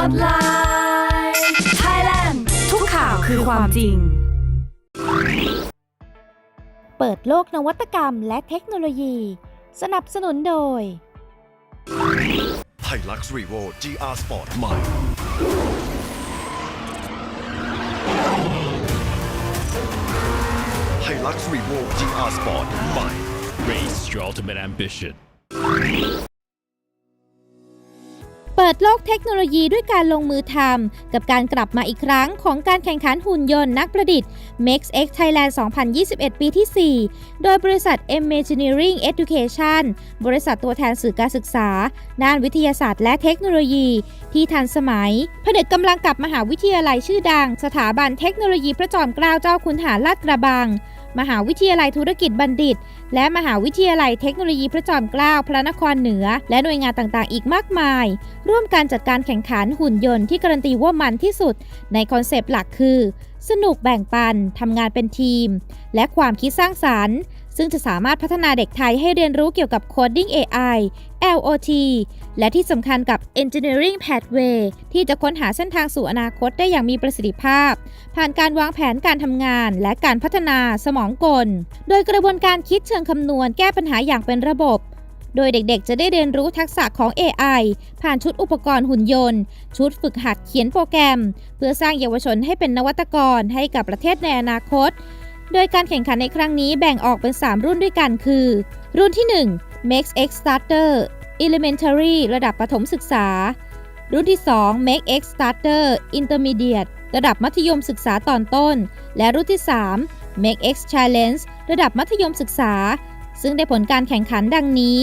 Hotline Thailand ทุกข่าวคือความจริง เปิดโลกนวัตกรรมและเทคโนโลยี สนับสนุนโดยไฮลักซ์รีโว GR Sport ใหม่ไฮลักซ์รีโว GR Sport ใหม่ Race your ultimate ambition. เปิดโลกเทคโนโลยีด้วยการลงมือทำกับการกลับมาอีกครั้งของการแข่งขันหุ่นยนต์นักประดิษฐ์ MakeX Thailand 2021 ปีที่ 4 โดยบริษัท Imagineering Education บริษัทตัวแทนสื่อการศึกษา ด้านวิทยาศาสตร์และเทคโนโลยี ที่ทันสมัยผนึกกำลังกับมหาวิทยาลัยชื่อดัง สถาบันเทคโนโลยีพระจอมเกล้าเจ้าคุณทหารลาดกระบัง มหาวิทยาลัยธุรกิจบัณฑิต และมหาวิทยาลัยเทคโนโลยีพระจอมเกล้าพระนครเหนือ และหน่วยงานต่างๆ อีกมากมาย ร่วมการจัดการแข่งขันหุ่นยนต์ที่การันตีว่ามันที่สุด ในคอนเซปต์หลักคือ สนุกแบ่งปันทำงานเป็นทีม และความคิดสร้างสารรค์ ซึ่งจะสามารถพัฒนาเด็กไทยให้เรียนรู้เกี่ยวกับ Coding AI LOT และที่สำคัญกับ Engineering Pathway ที่จะค้นหาเส้นทางสู่อนาคตได้อย่างมีประสิทธิภาพ ผ่านการวางแผนการทำงานและการพัฒนาสมองกล โดยกระบวนการคิดเชิงคำนวณแก้ปัญหาอย่างเป็นระบบ โดยเด็กๆ จะได้เรียนรู้ทักษะของ AI ผ่านชุดอุปกรณ์หุ่นยนต์ ชุดฝึกหัดเขียนโปรแกรม เพื่อสร้างเยาวชนให้เป็นนวัตกรให้กับประเทศในอนาคต โดยการแข่งขันในครั้งนี้แบ่งออกเป็น 3 รุ่นด้วยกันคือ รุ่นที่ 1 Make X Starter Elementary ระดับประถมศึกษา รุ่นที่ 2 Make X Starter Intermediate ระดับมัธยมศึกษาตอนต้น และรุ่นที่ 3 Make X Challenge ระดับมัธยมศึกษา ซึ่งได้ผลการแข่งขันดังนี้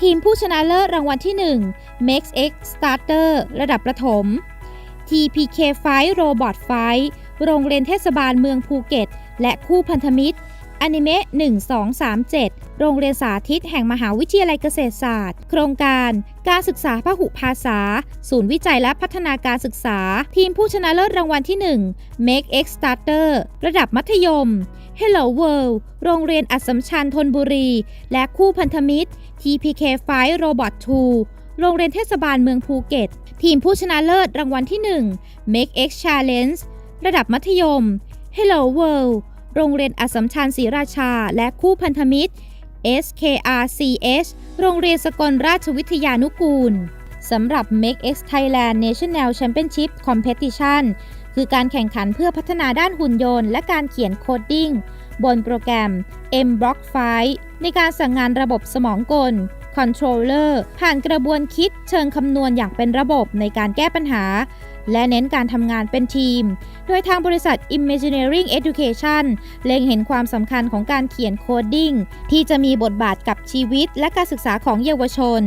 ทีมผู้ชนะเลิศรางวัลที่ 1 Make X Starter ระดับประถม TPK Fight Robot Fight โรงเรียนเทศบาลเมืองภูเก็ต และคู่พันธมิตรอนิเมะ1237 โรงเรียนสาธิตแห่งมหาวิทยาลัยเกษตรศาสตร์ โครงการ การศึกษาพหุภาษา ศูนย์วิจัยและพัฒนาการศึกษา ทีมผู้ชนะเลิศรางวัลที่ 1 Make X Starter ระดับมัธยม Hello World โรงเรียนอัสสัมชัญธนบุรี และคู่พันธมิตร TPK Five Robot 2 โรงเรียนเทศบาลเมืองภูเก็ต ทีมผู้ชนะเลิศรางวัลที่ 1 Make X Challenge ระดับมัธยม Hello World โรงเรียนอัสสัมชัญศรีราชา และคู่พันธมิตร SKRCH โรงเรียนสกลราชวิทยานุกูลสำหรับ Make X Thailand National Championship Competition คือการแข่งขันเพื่อพัฒนาด้านหุ่นยนต์และการเขียนโคดดิ้งบนโปรแกรม M Block 5ในการสั่งงานระบบสมองกล Controller ผ่านกระบวนคิดเชิงคำนวณอย่างเป็นระบบในการแก้ปัญหาและเน้นการทำงานเป็นทีม โดยทางบริษัท Imagineering Education เล็งเห็นความสำคัญของการเขียนโคดดิ้งที่จะมีบทบาทกับชีวิตและการศึกษาของเยาวชน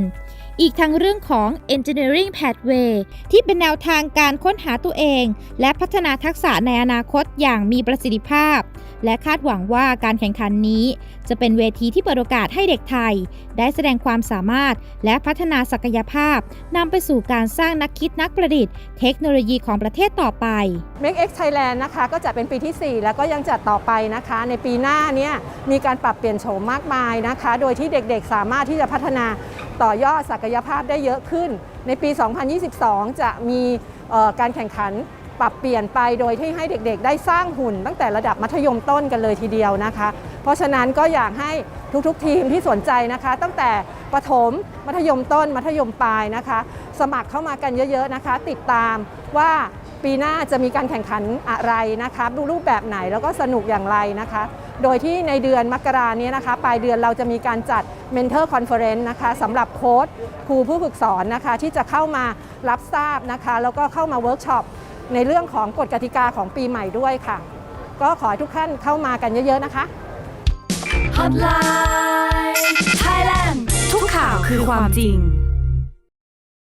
อีกทั้งเรื่องของ Engineering Pathway ที่เป็นแนวทางการค้นหาตัวเอง และพัฒนาทักษะในอนาคตอย่างมีประสิทธิภาพ และคาดหวังว่าการแข่งขันนี้ จะเป็นเวทีที่เปิดโอกาสให้เด็กไทย ได้แสดงความสามารถและพัฒนาศักยภาพนำไปสู่การสร้างนักคิดนักประดิษฐ์ เทคโนโลยีของประเทศต่อไป Make X Thailand นะคะก็จะเป็นปีที่ 4 แล้วก็ยังจัดต่อไปนะคะ ในปีหน้าเนี่ยมีการปรับเปลี่ยนโฉมมากมายนะคะ โดยที่เด็กๆสามารถที่จะพัฒนา ต่อยอดศักยภาพได้เยอะขึ้น ในปี 2022 จะมีการแข่งขันปรับเปลี่ยนไปโดยที่ให้เด็กๆ ได้สร้างหุ่น ตั้งแต่ระดับมัธยมต้นกันเลยทีเดียวนะคะ เพราะฉะนั้นก็อยากให้ทุกๆ ทีมที่สนใจนะคะ ตั้งแต่ประถมมัธยมต้นมัธยมปลายนะคะ สมัครเข้ามากันเยอะๆนะคะ ติดตามว่าปีหน้าจะมีการแข่งขันอะไรนะคะดูรูปแบบไหนแล้วก็สนุกอย่างไรนะคะ โดยที่ในเดือนมกราเนี้นะคะ ปลายเดือนเราจะมีการจัด Mentor Conference นะคะสำหรับโค้ชครูผู้ฝึกสอนนะคะที่จะเข้ามารับทราบนะคะ แล้วก็เข้ามาเวิร์กช็อปในเรื่องของกฎกติกาของปีใหม่ด้วยค่ะ ก็ขอให้ทุกท่านเข้ามากันเยอะๆนะคะ Hotline Thailand ทุกข่าวคือความจริง